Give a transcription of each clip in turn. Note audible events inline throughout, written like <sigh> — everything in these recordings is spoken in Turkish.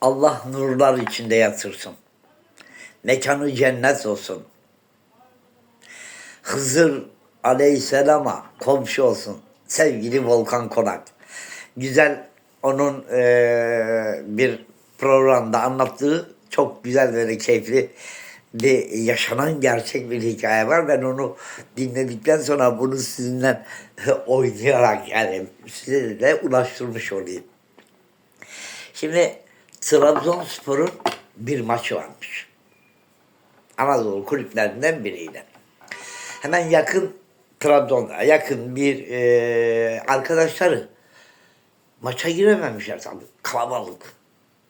Allah nurlar içinde yatırsın. Mekanı cennet olsun. Hızır Aleyhisselam'a komşu olsun. Sevgili Volkan Konak. Güzel onun eee, bir programda anlattığı çok güzel böyle keyifli bir yaşanan gerçek bir hikaye var. Ben onu dinledikten sonra bunu sizinle <laughs> oynayarak yani size de ulaştırmış olayım. Şimdi Trabzonspor'un bir maçı varmış. Anadolu kulüplerinden biriyle. Hemen yakın Trabzon'da yakın bir e, arkadaşları maça girememişler tabii. Kalabalık.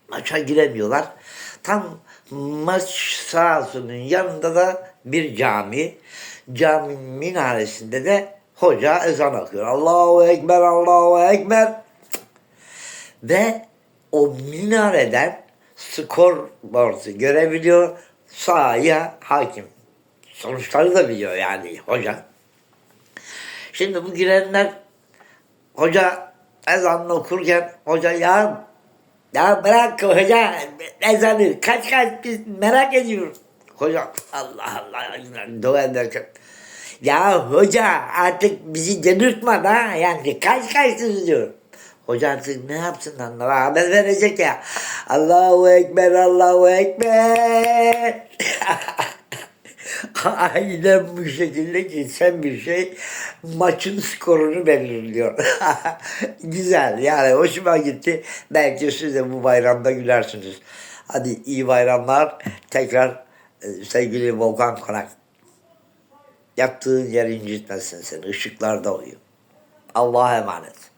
Maça giremiyorlar. Tam maç sahasının yanında da bir cami. Cami minaresinde de hoca ezan okuyor. Allahu Ekber, Allahu Ekber. Ve o minareden skor borsu görebiliyor. Sahaya hakim. Sonuçları da biliyor yani hoca. Şimdi bu girenler hoca ezanını okurken hoca ya ya bırak hoca ezanı kaç kaç biz merak ediyoruz. Hoca Allah Allah dua ederken ya hoca artık bizi delirtme da yani kaç kaçsınız diyor. Hoca artık ne yapsın anlar haber verecek ya. Allahu Ekber Allahu Ekber. <laughs> Aynen bu şekilde geçen bir şey maçın skorunu belirliyor. <laughs> Güzel yani hoşuma gitti. Belki siz de bu bayramda gülersiniz. Hadi iyi bayramlar. Tekrar e, sevgili Volkan Konak. Yattığın yer incitmesin seni. Işıklarda uyu. Allah'a emanet.